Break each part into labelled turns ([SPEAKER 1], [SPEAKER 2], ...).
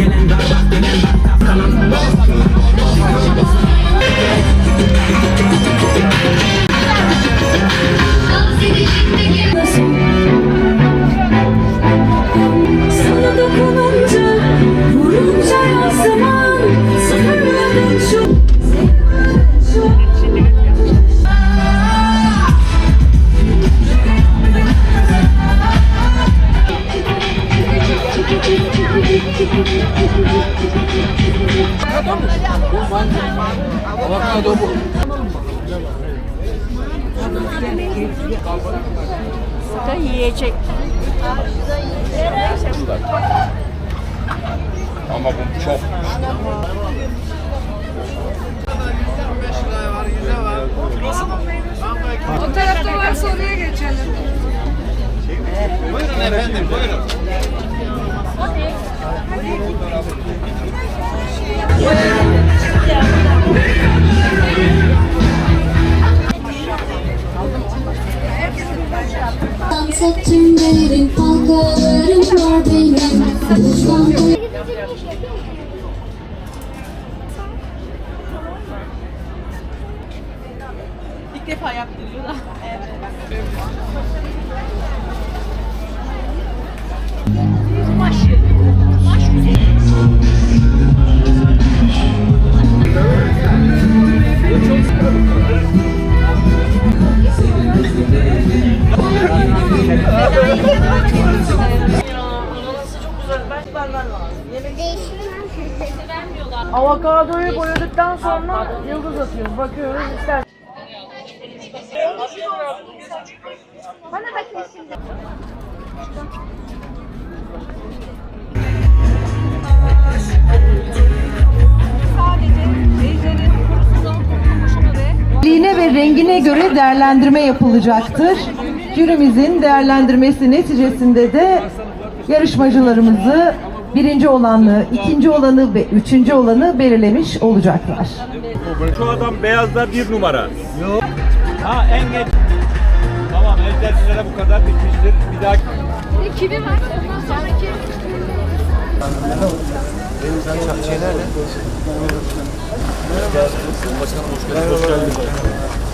[SPEAKER 1] Gelen
[SPEAKER 2] baba
[SPEAKER 3] da yiyecek.
[SPEAKER 4] Ama bu çok
[SPEAKER 5] O tarafta varsa oraya geçelim.
[SPEAKER 4] Buyurun efendim buyurun.
[SPEAKER 2] Saçımların halkalarım var benim Konuşmam
[SPEAKER 5] Avokadoyu boyadıktan sonra yıldız atıyoruz. Bakıyoruz ister.
[SPEAKER 6] Liğine ve rengine göre değerlendirme yapılacaktır. Jürimizin değerlendirmesi neticesinde de yarışmacılarımızı birinci olanı, ikinci olanı ve üçüncü olanı belirlemiş olacaklar.
[SPEAKER 7] Şu adam beyazda bir numara. Yok. Ha en geç. Tamam egzersizlere bu kadar bitmiştir. Bir daha
[SPEAKER 5] Kivi var. Ondan sonraki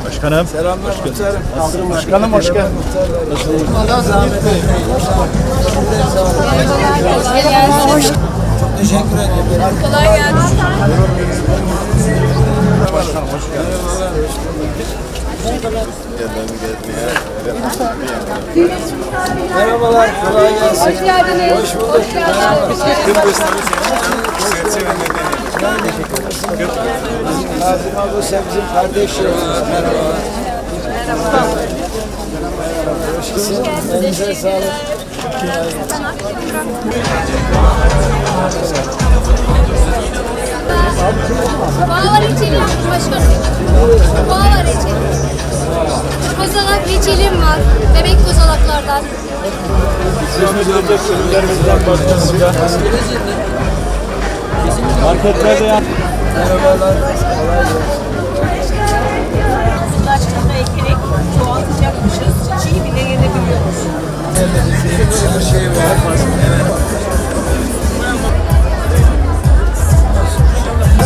[SPEAKER 7] Başkanım.
[SPEAKER 8] Selamlar muhtarım. Başkanım hoş geldin. Allah zahmet versin. Çok teşekkür ederim.
[SPEAKER 5] kolay gelsin.
[SPEAKER 8] Başkanım hoş geldin. Merhabalar, kolay gelsin.
[SPEAKER 5] Hoş geldiniz.
[SPEAKER 8] Hoş bulduk.
[SPEAKER 5] Hoş geldiniz.
[SPEAKER 8] Nazım abla sen bizim kardeşlerimiz. Merhabalar. Merhaba. Hoş geldiniz. Elinize sağlık.
[SPEAKER 9] Bağlar reçelim başkanım. Bağlar reçelim. Kozalak reçelim var. Bebek kozalaklardan.
[SPEAKER 7] Marketlerde ya.
[SPEAKER 8] Merhabalar. Kolay gelsin.
[SPEAKER 3] Başkanına ekerek çoğaltacakmışız. Çiğ bile yenebiliyoruz.
[SPEAKER 8] Bir şey var.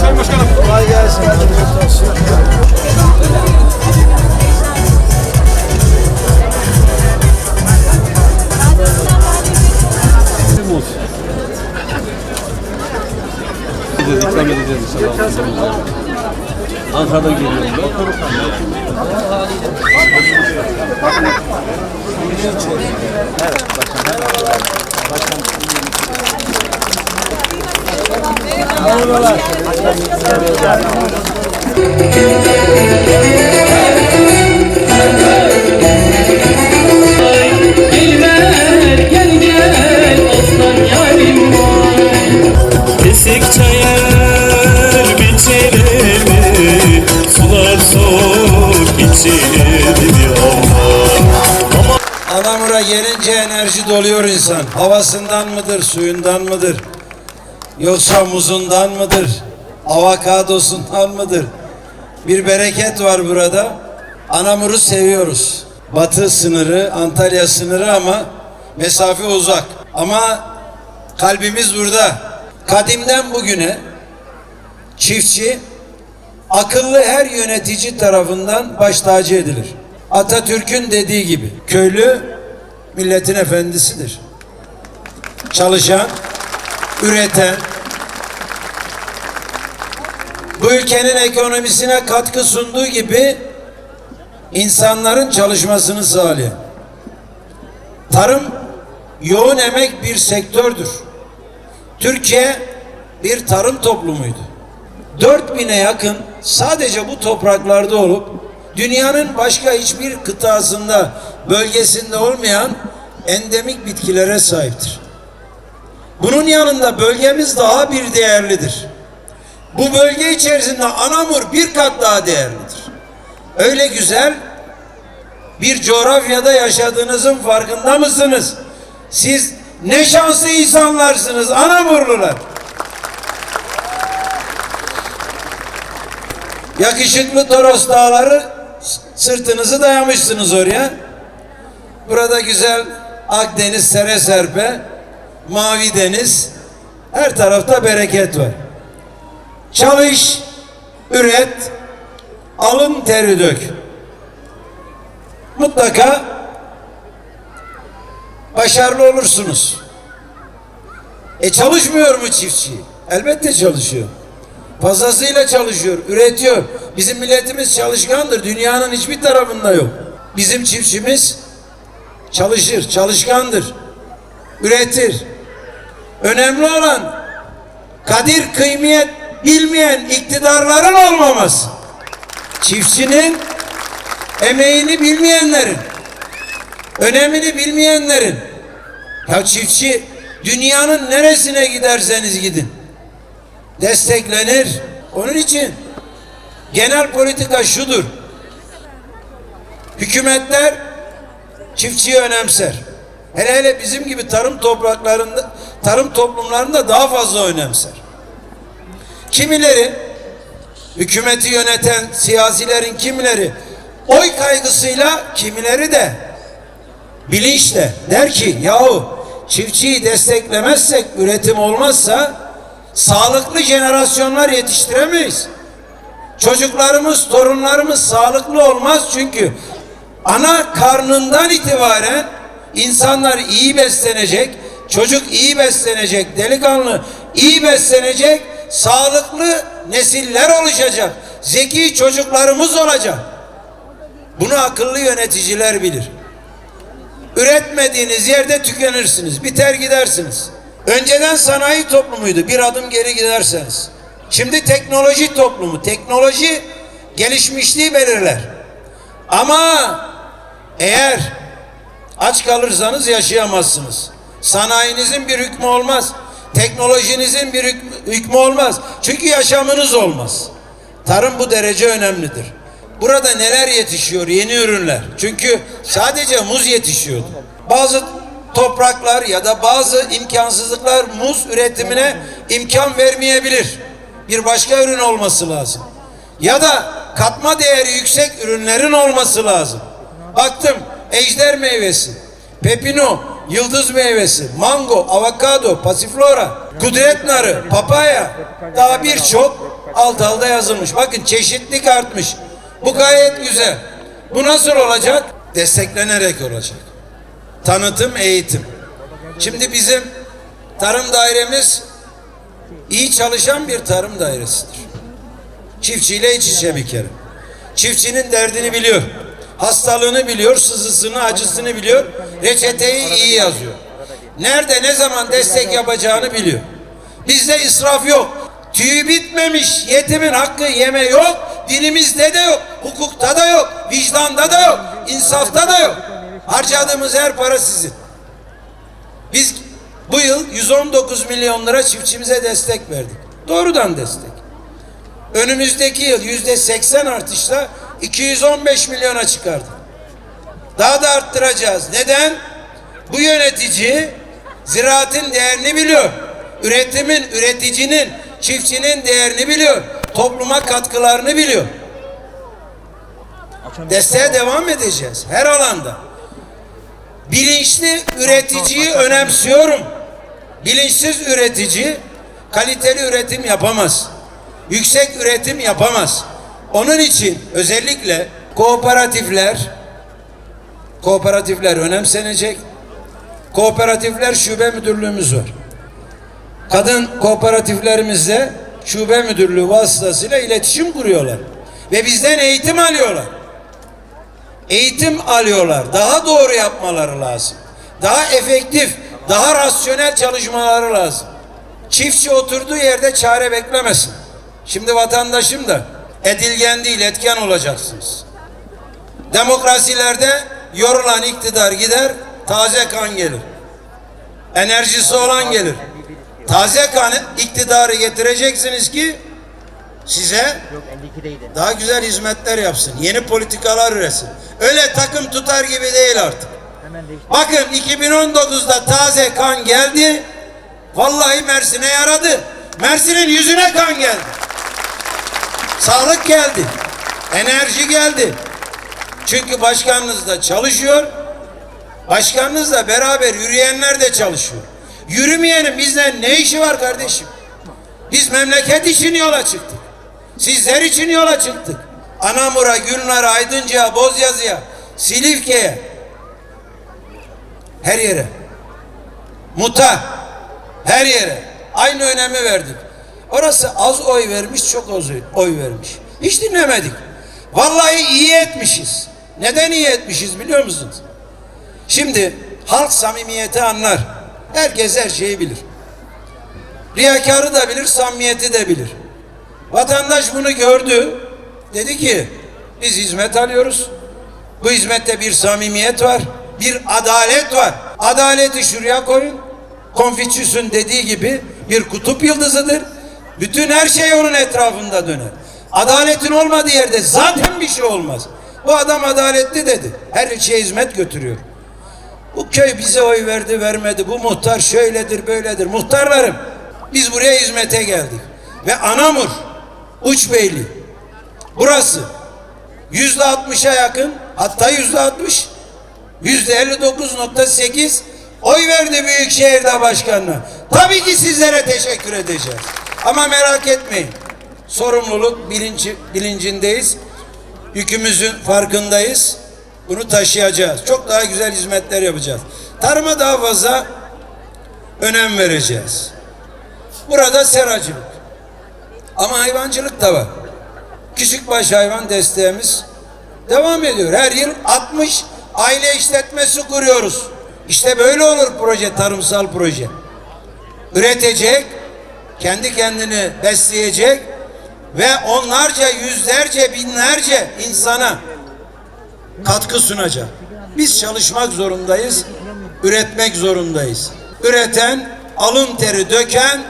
[SPEAKER 4] Sayın Başkanım.
[SPEAKER 8] Kolay gelsin. Afiyet olsun. İnsan. Havasından mıdır, suyundan mıdır? Yoksa muzundan mıdır? Avokadosundan mıdır? Bir bereket var burada. Anamur'u seviyoruz. Batı sınırı, Antalya sınırı ama mesafe uzak. Ama kalbimiz burada. kadimden bugüne çiftçi akıllı her yönetici tarafından baş tacı edilir. Atatürk'ün dediği gibi köylü milletin efendisidir. Çalışan, üreten, bu ülkenin ekonomisine katkı sunduğu gibi insanların çalışmasını sağlayan. Tarım yoğun emek bir sektördür. Türkiye bir tarım toplumuydu. 4000'e yakın sadece bu topraklarda olup dünyanın başka hiçbir kıtasında, bölgesinde olmayan endemik bitkilere sahiptir. Bunun yanında bölgemiz daha bir değerlidir. Bu bölge içerisinde Anamur bir kat daha değerlidir. Öyle güzel bir coğrafyada yaşadığınızın farkında mısınız? Siz ne şanslı insanlarsınız Anamurlular. Yakışıklı Toros Dağları sırtınızı dayamışsınız oraya. Burada güzel Akdeniz sere serpe, mavi deniz, her tarafta bereket var. Çalış, üret, alın teri dök. Mutlaka başarılı olursunuz. E çalışmıyor mu çiftçi? Elbette çalışıyor. Fazlasıyla çalışıyor, üretiyor. Bizim milletimiz çalışkandır. Dünyanın hiçbir tarafında yok. Bizim çiftçimiz çalışır, çalışkandır. Üretir. Önemli olan kadir kıymet bilmeyen iktidarların olmaması. Çiftçinin emeğini bilmeyenlerin, önemini bilmeyenlerin. Ya çiftçi dünyanın neresine giderseniz gidin desteklenir. Onun için genel politika şudur. Hükümetler çiftçiyi önemser. Hele hele bizim gibi tarım topraklarında, tarım toplumlarında daha fazla önemser. Kimileri hükümeti yöneten siyasilerin kimileri oy kaygısıyla kimileri de bilinçle der ki yahu çiftçiyi desteklemezsek üretim olmazsa sağlıklı jenerasyonlar yetiştiremeyiz. Çocuklarımız, torunlarımız sağlıklı olmaz çünkü ana karnından itibaren insanlar iyi beslenecek, çocuk iyi beslenecek, delikanlı iyi beslenecek, sağlıklı nesiller oluşacak, zeki çocuklarımız olacak. Bunu akıllı yöneticiler bilir. Üretmediğiniz yerde tükenirsiniz, biter gidersiniz. Önceden sanayi toplumuydu. Bir adım geri giderseniz. Şimdi teknoloji toplumu. Teknoloji gelişmişliği belirler. Ama eğer aç kalırsanız yaşayamazsınız. Sanayinizin bir hükmü olmaz. Teknolojinizin bir hükmü, olmaz. Çünkü yaşamınız olmaz. Tarım bu derece önemlidir. Burada neler yetişiyor? Yeni ürünler. Çünkü sadece muz yetişiyordu. Bazı topraklar ya da bazı imkansızlıklar muz üretimine imkan vermeyebilir. Bir başka ürün olması lazım. Ya da katma değeri yüksek ürünlerin olması lazım. Baktım ejder meyvesi, pepino, yıldız meyvesi, mango, avokado, pasiflora, kudret narı, papaya daha birçok alt alta yazılmış. Bakın çeşitlilik artmış. Bu gayet güzel. Bu nasıl olacak? Desteklenerek olacak tanıtım, eğitim. Şimdi bizim tarım dairemiz iyi çalışan bir tarım dairesidir. Çiftçiyle iç içe bir kere. Çiftçinin derdini biliyor. Hastalığını biliyor, sızısını, acısını biliyor. Reçeteyi iyi yazıyor. Nerede ne zaman destek yapacağını biliyor. Bizde israf yok. Tüyü bitmemiş yetimin hakkı yeme yok. Dinimizde de yok. Hukukta da yok. Vicdanda da yok. insafta da yok. Harcadığımız her para sizin. Biz bu yıl 119 milyon lira çiftçimize destek verdik. Doğrudan destek. Önümüzdeki yıl yüzde 80 artışla 215 milyona çıkardık. Daha da arttıracağız. Neden? Bu yönetici ziraatin değerini biliyor. Üretimin, üreticinin, çiftçinin değerini biliyor. Topluma katkılarını biliyor. Desteğe devam edeceğiz her alanda. Bilinçli üreticiyi önemsiyorum. Bilinçsiz üretici kaliteli üretim yapamaz. Yüksek üretim yapamaz. Onun için özellikle kooperatifler kooperatifler önemsenecek. Kooperatifler şube müdürlüğümüz var. Kadın kooperatiflerimizle şube müdürlüğü vasıtasıyla iletişim kuruyorlar. Ve bizden eğitim alıyorlar. Eğitim alıyorlar. Daha doğru yapmaları lazım. Daha efektif, daha rasyonel çalışmaları lazım. Çiftçi oturduğu yerde çare beklemesin. Şimdi vatandaşım da edilgen değil etken olacaksınız. Demokrasilerde yorulan iktidar gider, taze kan gelir. Enerjisi olan gelir. Taze kan iktidarı getireceksiniz ki size daha güzel hizmetler yapsın. Yeni politikalar üretsin. Öyle takım tutar gibi değil artık. Bakın 2019'da taze kan geldi. Vallahi Mersin'e yaradı. Mersin'in yüzüne kan geldi. Sağlık geldi. Enerji geldi. Çünkü başkanınız da çalışıyor. Başkanınızla beraber yürüyenler de çalışıyor. Yürümeyenin bizden ne işi var kardeşim? Biz memleket için yola çıktık. Sizler için yola çıktık. Anamur'a, Gülnar'a, Aydınca, Bozyazı'ya, Silifke'ye her yere muta her yere aynı önemi verdik. Orası az oy vermiş, çok az oy- vermiş. Hiç dinlemedik. Vallahi iyi etmişiz. Neden iyi etmişiz biliyor musunuz? Şimdi halk samimiyeti anlar. Herkes her şeyi bilir. Riyakarı da bilir, samimiyeti de bilir. Vatandaş bunu gördü. Dedi ki biz hizmet alıyoruz. Bu hizmette bir samimiyet var. Bir adalet var. Adaleti şuraya koyun. Konfüçyüs'ün dediği gibi bir kutup yıldızıdır. Bütün her şey onun etrafında döner. Adaletin olmadığı yerde zaten bir şey olmaz. Bu adam adaletli dedi. Her şeye hizmet götürüyor. Bu köy bize oy verdi vermedi. Bu muhtar şöyledir böyledir. Muhtarlarım biz buraya hizmete geldik. Ve Anamur, Uçbeyli burası yüzde altmışa yakın hatta yüzde altmış yüzde elli dokuz nokta sekiz oy verdi Büyükşehir'de başkanına. Tabii ki sizlere teşekkür edeceğiz. Ama merak etmeyin. Sorumluluk bilinci, bilincindeyiz. Yükümüzün farkındayız. Bunu taşıyacağız. Çok daha güzel hizmetler yapacağız. Tarıma daha fazla önem vereceğiz. Burada seracılık. Ama hayvancılık da var. Küçükbaş hayvan desteğimiz devam ediyor. Her yıl 60 aile işletmesi kuruyoruz. İşte böyle olur proje, tarımsal proje. Üretecek, kendi kendini besleyecek ve onlarca, yüzlerce, binlerce insana katkı sunacak. Biz çalışmak zorundayız, üretmek zorundayız. Üreten, alın teri döken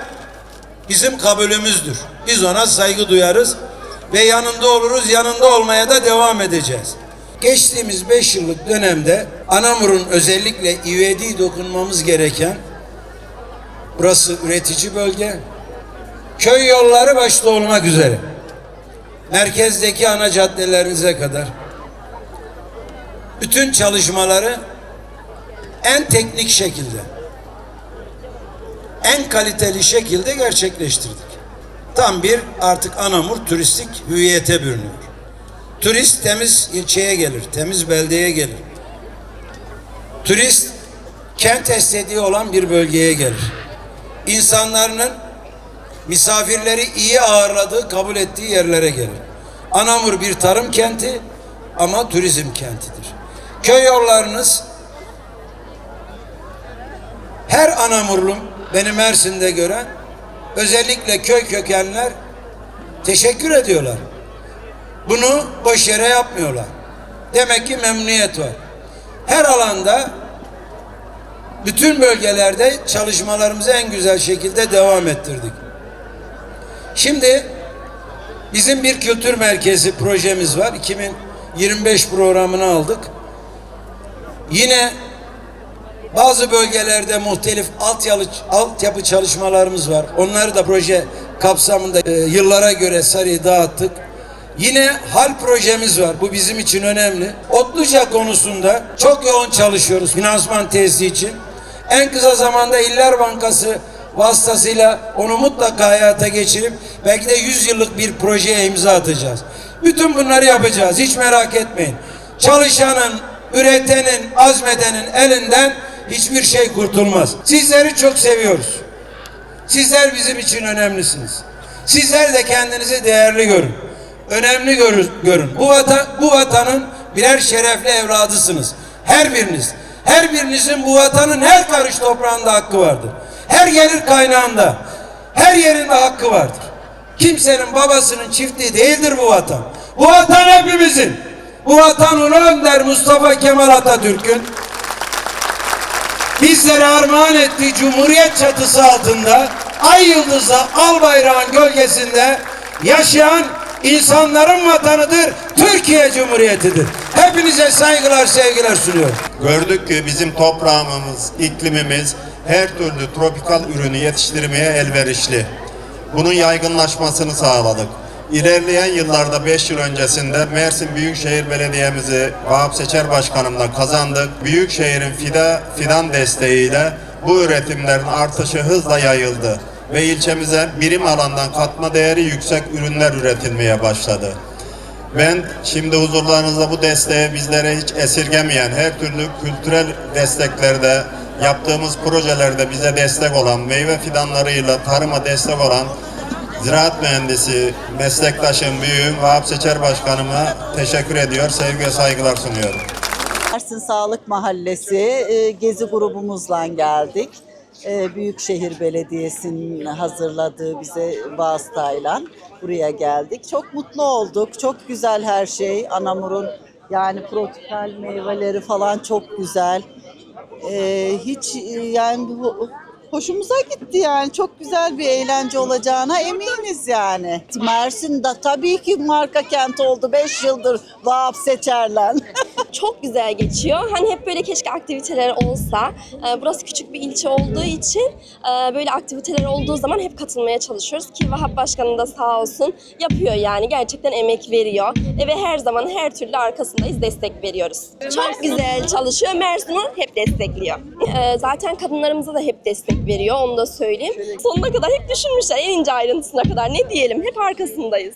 [SPEAKER 8] bizim kabulümüzdür. Biz ona saygı duyarız ve yanında oluruz, yanında olmaya da devam edeceğiz. Geçtiğimiz beş yıllık dönemde Anamur'un özellikle ivedi dokunmamız gereken burası üretici bölge, köy yolları başta olmak üzere merkezdeki ana caddelerinize kadar bütün çalışmaları en teknik şekilde en kaliteli şekilde gerçekleştirdik. Tam bir artık Anamur turistik hüviyete bürünüyor. Turist temiz ilçeye gelir, temiz beldeye gelir. Turist kent estetiği olan bir bölgeye gelir. İnsanlarının misafirleri iyi ağırladığı, kabul ettiği yerlere gelir. Anamur bir tarım kenti ama turizm kentidir. Köy yollarınız her Anamurlum beni Mersin'de gören özellikle köy kökenler teşekkür ediyorlar. Bunu boş yere yapmıyorlar. Demek ki memnuniyet var. Her alanda bütün bölgelerde çalışmalarımızı en güzel şekilde devam ettirdik. Şimdi bizim bir kültür merkezi projemiz var. 2025 programını aldık. Yine bazı bölgelerde muhtelif altyapı, altyapı çalışmalarımız var. Onları da proje kapsamında e, yıllara göre sarıyı dağıttık. Yine hal projemiz var. Bu bizim için önemli. Otluca konusunda çok yoğun çalışıyoruz finansman tesisi için. En kısa zamanda İller Bankası vasıtasıyla onu mutlaka hayata geçirip belki de 100 yıllık bir projeye imza atacağız. Bütün bunları yapacağız. Hiç merak etmeyin. Çalışanın, üretenin, azmedenin elinden hiçbir şey kurtulmaz. Sizleri çok seviyoruz. Sizler bizim için önemlisiniz. Sizler de kendinizi değerli görün. Önemli görün. görün. Bu, vatan, bu vatanın birer şerefli evladısınız. Her biriniz. Her birinizin bu vatanın her karış toprağında hakkı vardır. Her gelir kaynağında. Her yerinde hakkı vardır. Kimsenin babasının çiftliği değildir bu vatan. Bu vatan hepimizin. Bu vatan Ulu Önder Mustafa Kemal Atatürk'ün bizlere armağan ettiği Cumhuriyet çatısı altında ay yıldızla al bayrağın gölgesinde yaşayan insanların vatanıdır. Türkiye Cumhuriyeti'dir. Hepinize saygılar, sevgiler sunuyorum.
[SPEAKER 10] Gördük ki bizim toprağımız, iklimimiz her türlü tropikal ürünü yetiştirmeye elverişli. Bunun yaygınlaşmasını sağladık. İlerleyen yıllarda 5 yıl öncesinde Mersin Büyükşehir Belediye'mizi Vahap Seçer Başkanımla kazandık. Büyükşehir'in fida, fidan desteğiyle bu üretimlerin artışı hızla yayıldı ve ilçemize birim alandan katma değeri yüksek ürünler üretilmeye başladı. Ben şimdi huzurlarınızda bu desteği bizlere hiç esirgemeyen, her türlü kültürel desteklerde, yaptığımız projelerde bize destek olan, meyve fidanlarıyla tarıma destek olan ziraat mühendisi, meslektaşım, büyüğüm Vahap Seçer Başkanıma teşekkür ediyor, sevgi ve saygılar sunuyorum.
[SPEAKER 3] Mersin Sağlık Mahallesi e, gezi grubumuzla geldik. E, Büyükşehir Belediyesi'nin hazırladığı bize vasıtayla buraya geldik. Çok mutlu olduk. Çok güzel her şey. Anamur'un yani tropikal meyveleri falan çok güzel. E, hiç yani bu hoşumuza gitti yani. Çok güzel bir eğlence olacağına eminiz yani. Mersin tabii ki marka kent oldu. 5 yıldır Vahap Seçerler.
[SPEAKER 2] Çok güzel geçiyor. Hani hep böyle keşke aktiviteler olsa. Ee, Burası küçük bir ilçe olduğu için e, böyle aktiviteler olduğu zaman hep katılmaya çalışıyoruz ki Vahap Başkanı da sağ olsun yapıyor yani gerçekten emek veriyor E, ve her zaman her türlü arkasındayız destek veriyoruz. Çok güzel çalışıyor. Mersin'i hep destekliyor. Ee, Zaten kadınlarımıza da hep destek veriyor onu da söyleyeyim. Sonuna kadar hep düşünmüşler en ince ayrıntısına kadar ne diyelim hep arkasındayız.